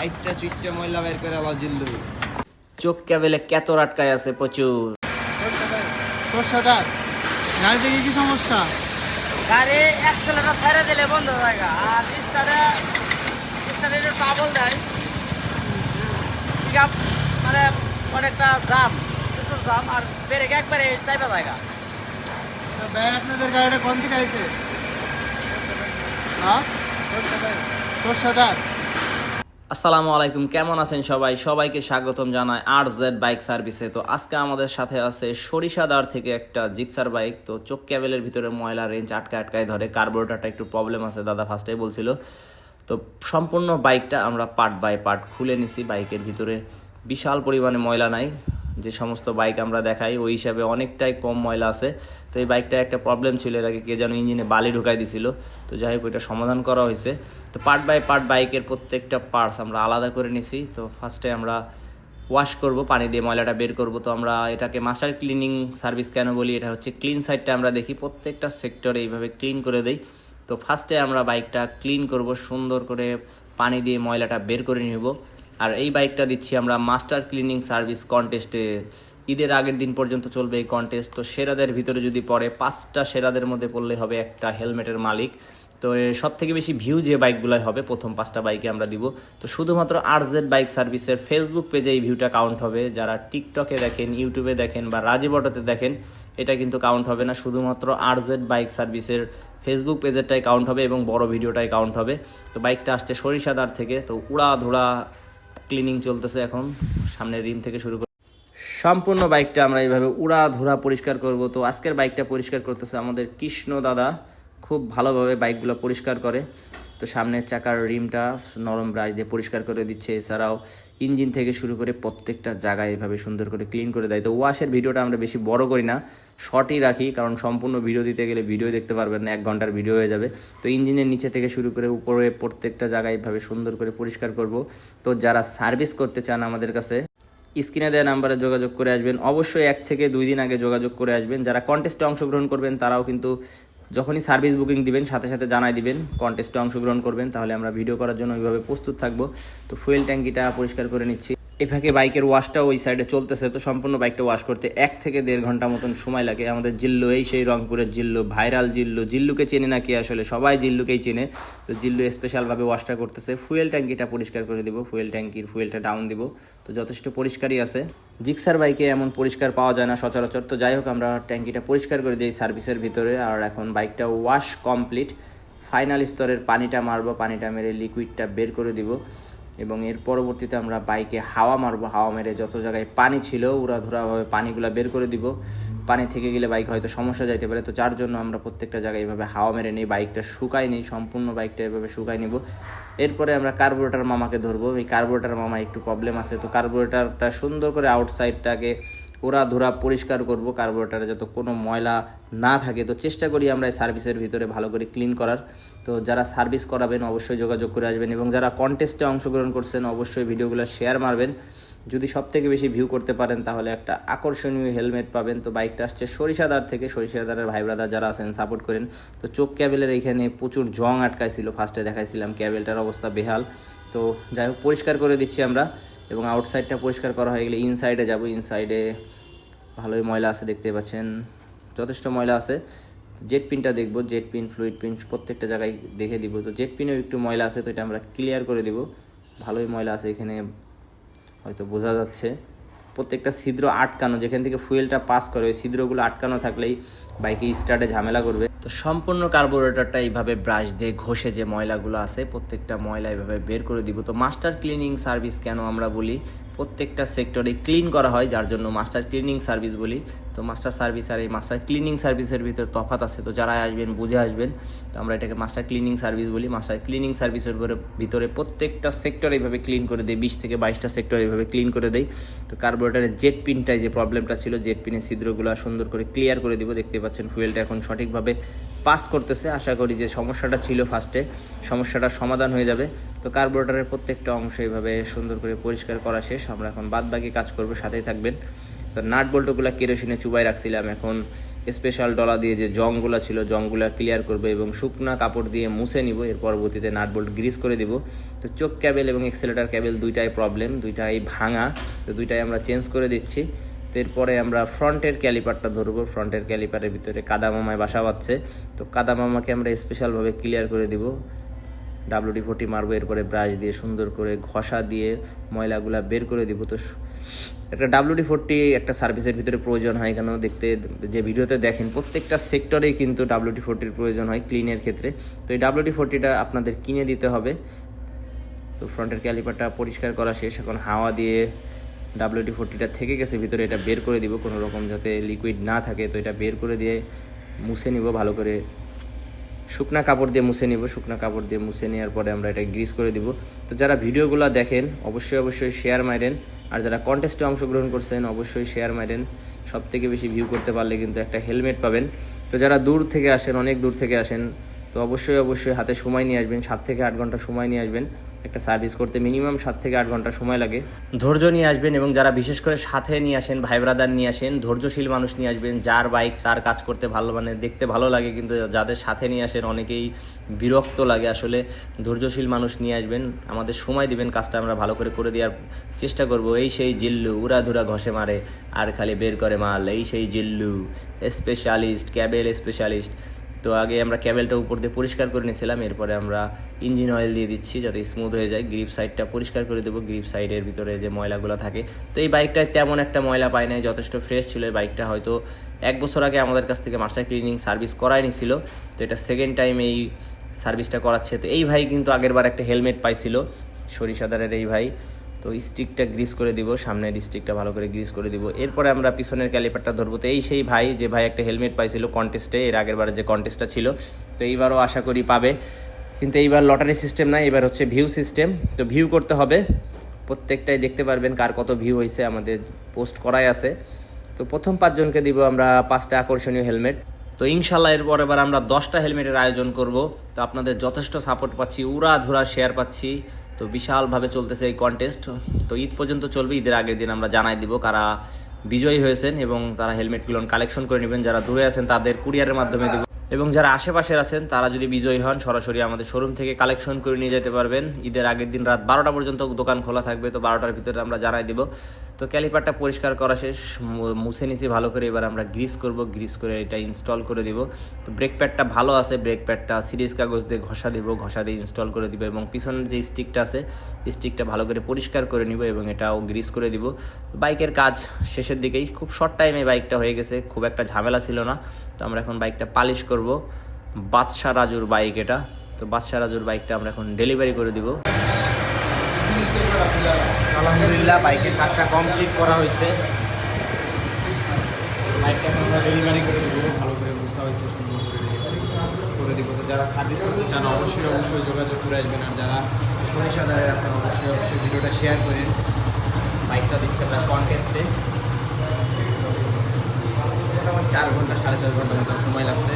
চারটা চুইটটা ময়লা বের করে আবার জিল দেবে চোখ কেবেলে কেত আটকায় আছে প্রচুর। সর্ষাদার গাড়িতে কি কি সমস্যা? গাড়ি অ্যাক্সেলেটার ছেড়ে দিলে বন্ধ হয়ে যায় আর স্টারে স্টারে একটু ট্রাবল দেয় পিক আপ মানে অনেকটা জাম প্রচুর জাম আর ব্রেক একবারে চাইবা জায়গা তো ভাই আপনাদের গাড়িটা কোন দিকে আছে হ্যাঁ? সর্ষাদার আসসালামু আলাইকুম, কেমন আছেন সবাই? সবাইকে স্বাগতম জানাই আর জেড বাইক সার্ভিসে। তো আজকে আমাদের সাথে আছে সরিষাদার থেকে একটা জিক্সার বাইক। তো চোখ ক্যাবেলের ভিতরে ময়লা, রেঞ্জ আটকা আটকায় ধরে। কার্বোরেটারটা একটু প্রবলেম আছে, দাদা ফার্স্টেই বলছিল। তো সম্পূর্ণ বাইকটা আমরা পার্ট বাই পার্ট খুলে নিছি। বাইকের ভিতরে বিশাল পরিমাণে ময়লা নাই। যে সমস্ত বাইক আমরা দেখাই, ওই হিসাবে অনেকটাই কম ময়লা আছে। তো এই বাইকটা একটা প্রবলেম ছিল, এর আগে কে যেন ইঞ্জিনে বালি ঢুকাই দিছিল। তো যাই হোক, ওইটা সমাধান করা হয়েছে। তো পার্ট বাই পার্ট বাইকের প্রত্যেকটা পার্টস আমরা আলাদা করে নিছি। তো ফার্স্টে আমরা ওয়াশ করব, পানি দিয়ে ময়লাটা বের করব। তো আমরা এটাকে মাস্টার ক্লিনিং সার্ভিস কেন বলি, এটা হচ্ছে ক্লিন সাইডটা আমরা দেখি, প্রত্যেকটা সেক্টরে এইভাবে ক্লিন করে দেই। তো ফার্স্টে আমরা বাইকটা ক্লিন করব, সুন্দর করে পানি দিয়ে ময়লাটা বের করে নিব। আর এই বাইকটা দিচ্ছি আমরা মাস্টার ক্লিনিং সার্ভিস কন্টেস্টে ঈদের আগের দিন পর্যন্ত চলবে এই কন্টেস্ট তো সেরাদের ভিতরে যদি পড়ে, পাঁচটা সেরাদের মধ্যে পড়লে হবে একটা হেলমেটের মালিক। তো সব থেকে বেশি ভিউ যে বাইকগুলোই হবে, প্রথম পাঁচটা বাইকে আমরা দিব। তো শুধুমাত্র আরজেড বাইক সার্ভিসের ফেসবুক পেজে এই ভিউটা কাউন্ট হবে। যারা টিকটকে দেখেন ইউটিউবে দেখেন বা রাজীব অটোতে দেখেন, এটা কিন্তু কাউন্ট হবে না। শুধুমাত্র আরজেড বাইক সার্ভিসের ফেসবুক পেজেরটাই কাউন্ট হবে এবং বড় ভিডিওটাই কাউন্ট হবে। তো বাইকটা আসছে সরিষাদার থেকে, তো উড়া ধুড়া ক্লিনিং চলতেছে এখন। সামনে রিম থেকে শুরু করে সম্পূর্ণ বাইকটা আমরা এইভাবে উড়া ধুরা পরিষ্কার করব। তো আজকের বাইকটা পরিষ্কার করতেছে আমাদের কৃষ্ণ দাদা। খুব ভালোভাবে বাইকগুলো পরিষ্কার করে। তো সামনের চাকার রিমটা নরম ব্রাশ দিয়ে পরিষ্কার করে দিচ্ছে। এছাড়াও ইঞ্জিন থেকে শুরু করে প্রত্যেকটা জায়গায় এভাবে সুন্দর করে ক্লিন করে দেয়। তো ওয়াশের ভিডিওটা আমরা বেশি বড় করি না, শর্টই রাখি, কারণ সম্পূর্ণ ভিডিও দিতে গেলে ভিডিও দেখতে পারবেন না, এক ঘণ্টার ভিডিও হয়ে যাবে। তো ইঞ্জিনের নিচে থেকে শুরু করে উপরে প্রত্যেকটা জায়গায় এভাবে সুন্দর করে পরিষ্কার করব। তো যারা সার্ভিস করতে চান আমাদের কাছে, স্ক্রিনে দেওয়া নাম্বারে যোগাযোগ করে আসবেন। অবশ্যই এক থেকে দুই দিন আগে যোগাযোগ করে আসবেন। যারা কন্টেস্টে অংশগ্রহণ করবেন, তারাও কিন্তু যখনই সার্ভিস বুকিং দিবেন, সাথে সাথে জানাই দিবেন কন্টেস্টে অংশগ্রহণ করবেন, তাহলে আমরা ভিডিও করার জন্য ওইভাবে প্রস্তুত থাকব। তো ফুয়েল ট্যাঙ্কিটা পরিষ্কার করে নিচ্ছি। এফাকে বাইকের ওয়াশটা ওই সাইডে চলতেছে, তো সম্পূর্ণ বাইকটা ওয়াশ করতে এক থেকে দেড় ঘণ্টা মতন সময় লাগে। আমাদের জিল্লু এই সেই রংপুরের জিল্লু, ভাইরাল জিল্লু। জিল্লুকে চেনে না কি আসলে? সবাই জিল্লুকেই চেনে। তো জিল্লু স্পেশালভাবে ওয়াশটা করতেছে। ফুয়েল ট্যাঙ্কিটা পরিষ্কার করে দিব। ফুয়েল ট্যাঙ্কির ফুয়েলটা ডাউন দিব। তো যথেষ্ট পরিষ্কারই আছে। জিক্সার বাইকে এমন পরিষ্কার পাওয়া যায় না সচরাচর। তো যাই হোক, আমরা ট্যাঙ্কিটা পরিষ্কার করে দিই সার্ভিসের ভিতরে। আর এখন বাইকটা ওয়াশ কমপ্লিট ফাইনাল স্তরের পানিটা মারবো, পানিটা মেরে লিকুইডটা বের করে দিব। এবং এর পরবর্তীতে আমরা বাইকে হাওয়া মারবো, হাওয়া মেরে যত জায়গায় পানি ছিল উড়াধুরাভাবে পানিগুলো বের করে দিব। পানি থেকে গেলে বাইক হয়তো সমস্যা যাইতে পারে, তো যার জন্য আমরা প্রত্যেকটা জায়গায় এভাবে হাওয়া মেরে নিই, বাইকটা শুকাই নিই, সম্পূর্ণ বাইকটা এভাবে শুকাই নিব। এরপরে আমরা কার্বোরেটার মামাকে ধরবো, এই কার্বোরেটার মামা একটু প্রবলেম আছে, তো কার্বোরেটারটা সুন্দর করে আউটসাইডটাকে ওরা ধরা পরিষ্কার করব কার্বোরেটারে যাতে কোনো ময়লা না থাকে। তো চেষ্টা করি আমরা এই সার্ভিসের ভিতরে ভালো করে ক্লিন করার। তো যারা সার্ভিস করাবেন অবশ্যই যোগাযোগ করে আসবেন এবং যারা কন্টেস্টে অংশগ্রহণ করছেন অবশ্যই ভিডিওগুলো শেয়ার মারবেন। যদি সব থেকে বেশি ভিউ করতে পারেন, তাহলে একটা আকর্ষণীয় হেলমেট পাবেন। তো বাইকটা আসছে সরিষাদার থেকে। সরিষাদারের ভাই ব্রাদার যারা আছেন সাপোর্ট করেন। তো চোখ ক্যাবেলের এখানে প্রচুর জং আটকাইছিল। ফার্স্টে দেখাইছিলাম ক্যাবেলটার অবস্থা বেহাল। তো যাই হোক, পরিষ্কার করে দিচ্ছি আমরা। এবং আউটসাইডটা পরিষ্কার করা হয়ে গেলে ইনসাইডে যাব। ইনসাইডে ভালোই ময়লা আছে, দেখতে পাচ্ছেন। যথেষ্ট ময়লা আছে। জেট পিনটা দেখব। জেট পিন ফ্লুইড পিন প্রত্যেকটা জায়গায় দেখে দিব। তো জেট পিনেও একটু ময়লা আছে, তো এটা আমরা ক্লিয়ার করে দিব। ভালোই ময়লা আছে এখানে। হয়তো বোঝা যাচ্ছে। প্রত্যেকটা ছিদ্র আটকানো, যেখান থেকে ফুয়েলটা পাস করে, ওই ছিদ্রগুলো আটকানো থাকলেই বাইকে স্টার্টে ঝামেলা করবে। তো সম্পূর্ণ কার্বোরেটরটা এইভাবে ব্রাশ দিয়ে ঘষে যে ময়লাগুলো আছে, প্রত্যেকটা ময়লা এইভাবে বের করে দিব। তো মাস্টার ক্লিনিং সার্ভিস কেন আমরা বলি? প্রত্যেকটা সেক্টরে ক্লিন করা হয়, যার জন্য মাস্টার ক্লিনিং সার্ভিস বলি। তো মাস্টার সার্ভিস আর এই মাস্টার ক্লিনিং সার্ভিসের ভিতরে তফাত আছে, তো যারা আসবেন, বুঝে আসবেন। তো আমরা এটাকে মাস্টার ক্লিনিং সার্ভিস বলি। মাস্টার ক্লিনিং সার্ভিসের ভিতরে- প্রত্যেকটা সেক্টর এইভাবে ক্লিন করে দেয় বিশ থেকে বাইশটা সেক্টর এইভাবে ক্লিন করে দেয় তো কার্বোরেটারের জেট পিনটায় যে প্রবলেমটা ছিল জেট পিনের ছিদ্রগুলো সুন্দর করে ক্লিয়ার করে দিব। দেখতে পাচ্ছেন ফুয়েলটা এখন সঠিকভাবে পাস করতেছে। আশা করি যে সমস্যাটা ছিল ফার্স্টে সমস্যাটা সমাধান হয়ে যাবে। তো কার্বোরেটারের প্রত্যেকটা অংশ এইভাবে সুন্দর করে পরিষ্কার করা শেষ। আমরা এখন বাদ বাকি কাজ করব, সাথেই থাকবেন। তো নাট বল্টগুলো কেরোসিনে চুবাই রাখছিলাম। এখন স্পেশাল ডলা দিয়ে যে জংগুলো ছিল, জংগুলো ক্লিয়ার করবে এবং শুকনা কাপড় দিয়ে মুছে নিব। এর পরবর্তীতে নাট বোল্ট গ্রিস করে দিব। তো চোখ ক্যাবেল এবং এক্সেলেটার ক্যাবেল দুইটাই প্রবলেম দুইটাই ভাঙা। তো দুইটাই আমরা চেঞ্জ করে দিচ্ছি। এরপরে আমরা ফ্রন্টের ক্যালিপারটা ধরবো। ফ্রন্টের ক্যালিপারের ভিতরে কাদামামায় বাসা বাঁধছে। তো কাদামামাকে আমরা স্পেশালভাবে ক্লিয়ার করে দিব। ডাব্লিউডি ফোর্টি মারবো, এরপরে ব্রাশ দিয়ে সুন্দর করে ঘষা দিয়ে ময়লাগুলা বের করে দিব। তো একটা ডাব্লিউডি ফোর্টি একটা সার্ভিসের ভিতরে প্রয়োজন হয় কেন? দেখতে যে ভিডিওতে দেখেন, প্রত্যেকটা সেক্টরেই কিন্তু ডাব্লিউডি ফোর্টির প্রয়োজন হয় ক্লিনের ক্ষেত্রে। তো এই ডাব্লিউডি ফোর্টিটা আপনাদের কিনে দিতে হবে। তো ফ্রন্টের ক্যালিপারটা পরিষ্কার করা শেষ। এখন হাওয়া দিয়ে ডাব্লিউডি ফোরটিটা থেকে গেছে, ভিতরে এটা বের করে দিব কোনো রকম যাতে লিকুইড না থাকে। তো এটা বের করে দিয়ে মুছে নিব ভালো করে। শুকনা কাপড় দিয়ে মুছে নিব, শুকনা কাপড় দিয়ে মুছে নেওয়ার পরে আমরা এটা গ্রিস করে দিব। তো যারা ভিডিওগুলো দেখেন, অবশ্যই অবশ্যই শেয়ার মারেন। আর যারা কন্টেস্টে অংশগ্রহণ করছেন, অবশ্যই শেয়ার মারেন। সব থেকে বেশি ভিউ করতে পারলে কিন্তু একটা হেলমেট পাবেন। তো যারা দূর থেকে আসেন, অনেক দূর থেকে আসেন, তো অবশ্যই অবশ্যই হাতে সময় নিয়ে আসবেন, সাত থেকে আট ঘণ্টা সময় নিয়ে আসবেন। একটা সার্ভিস করতে মিনিমাম সাত থেকে আট ঘণ্টা সময় লাগে। ধৈর্য নিয়ে আসবেন এবং যারা বিশেষ করে সাথে নিয়ে আসেন, ভাই ব্রাদার নিয়ে আসেন, ধৈর্যশীল মানুষ নিয়ে আসবেন, যার বাইক তার কাজ করতে ভালো মানে দেখতে ভালো লাগে, কিন্তু যাদের সাথে নিয়ে আসেন অনেকেই বিরক্ত লাগে। আসলে ধৈর্যশীল মানুষ নিয়ে আসবেন, আমাদের সময় দিবেন, কাজটা আমরা ভালো করে করে দেওয়ার চেষ্টা করব। এই সেই জিল্লু, উড়াধুরা ঘষে মারে, আর খালি বের করে মাল। এই সেই জিল্লু স্পেশালিস্ট ক্যাবেল স্পেশালিস্ট তো আগে আমরা ক্যাবেলটা উপর দিয়ে পরিষ্কার করে নিয়েছিলাম, এরপরে আমরা ইঞ্জিন অয়েল দিয়ে দিচ্ছি যাতে স্মুথ হয়ে যায়। গ্রিপ সাইডটা পরিষ্কার করে দেবো গ্রিপ সাইডের ভিতরে যে ময়লাগুলো থাকে। তো এই বাইকটায় তেমন একটা ময়লা পায় নাই, যথেষ্ট ফ্রেশ ছিল। এই বাইকটা হয়তো এক বছর আগে আমাদের কাছ থেকে মাস্টার ক্লিনিং সার্ভিস করাই নিছিল। তো এটা সেকেন্ড টাইম এই সার্ভিসটা করাচ্ছে। তো এই ভাই কিন্তু আগেরবার একটা হেলমেট পাইছিল সরিষাদারের এই ভাই। তো স্টিকটা গ্রিস করে দিব, সামনের স্টিকটা ভালো করে গ্রিস করে দিব। এরপরে আমরা পিছনের ক্যালিপারটা ধরবো। তো এই সেই ভাই, যে ভাই একটা হেলমেট পাইছিল কন্টেস্টে এর আগের বারে যে কন্টেস্টটা ছিল, তো এইবারও আশা করি পাবে। কিন্তু এইবার লটারি সিস্টেম না এবার হচ্ছে ভিউ সিস্টেম তো ভিউ করতে হবে। প্রত্যেকটাই দেখতে পারবেন কার কত ভিউ হয়েছে আমাদের পোস্ট করাই আছে। তো প্রথম পাঁচজনকে দিব আমরা পাঁচটা আকর্ষণীয় হেলমেট তো ইনশাল্লাহ এরপর এবার আমরা দশটা হেলমেটের আয়োজন করব। তো আপনাদের যথেষ্ট সাপোর্ট পাচ্ছি উড়া ধুরা শেয়ার পাচ্ছি। তো বিশালভাবে চলতেছে এই কন্টেস্ট তো ঈদ পর্যন্ত চলবে, ঈদের আগের দিন আমরা জানাই দিব কারা বিজয়ী হয়েছেন এবং তারা হেলমেটগুলো কালেকশন করে নেবেন। যারা দূরে আছেন তাদের কুরিয়ারের মাধ্যমে দেবো। এবং যারা আশেপাশের আছেন, তারা যদি বিজয়ী হন, সরাসরি আমাদের শোরুম থেকে কালেকশন করে নিয়ে যেতে পারবেন। ঈদের আগের দিন রাত বারোটা পর্যন্ত দোকান খোলা থাকবে, তো বারোটার ভিতরে আমরা জানাই দিব। তো ক্যালিপারটা পরিষ্কার করা শেষ। মুছে নিছি ভালো করে। এবার আমরা গ্রিস করব। গ্রিস করে এটা ইনস্টল করে দিব। তো ব্রেক প্যাডটা ভালো আছে। ব্রেক প্যাডটা সিরিজ কাগজ দিয়ে ঘষা দিব। ঘষা দিয়ে ইনস্টল করে দিব এবং পিছনের যে স্টিকটা আছে স্টিকটা ভালো করে পরিষ্কার করে নিব এবং এটাও গ্রিস করে দিব। বাইকের কাজ শেষের দিকেই। খুব শর্ট টাইমে বাইকটা হয়ে গেছে। খুব একটা ঝামেলা ছিল না। তো আমরা এখন বাইকটা পালিশ করব। বাদশা রাজুর বাইক এটা। তো বাদশা রাজুর বাইকটা আমরা এখন ডেলিভারি করে দিব। আলহামদুলিল্লাহ, বাইকের কাজটা কমপ্লিট করা হয়েছে। বাইকটা আমরা ডেলিভারি করে দেবো, ভালো করে বুঝতে হয়েছে, সুন্দর করে delivery করে দিব। তো যারা সার্ভিস করতে চান, অবশ্যই অবশ্যই যোগাযোগ করে আসবেন। আর যারা সরিষাদারের আছেন, অবশ্যই অবশ্যই ভিডিওটা শেয়ার করেন। বাইকটা দিচ্ছে আমরা কনটেস্টে মোটামুটি চার ঘণ্টা, সাড়ে চার ঘণ্টা মতো সময় লাগছে।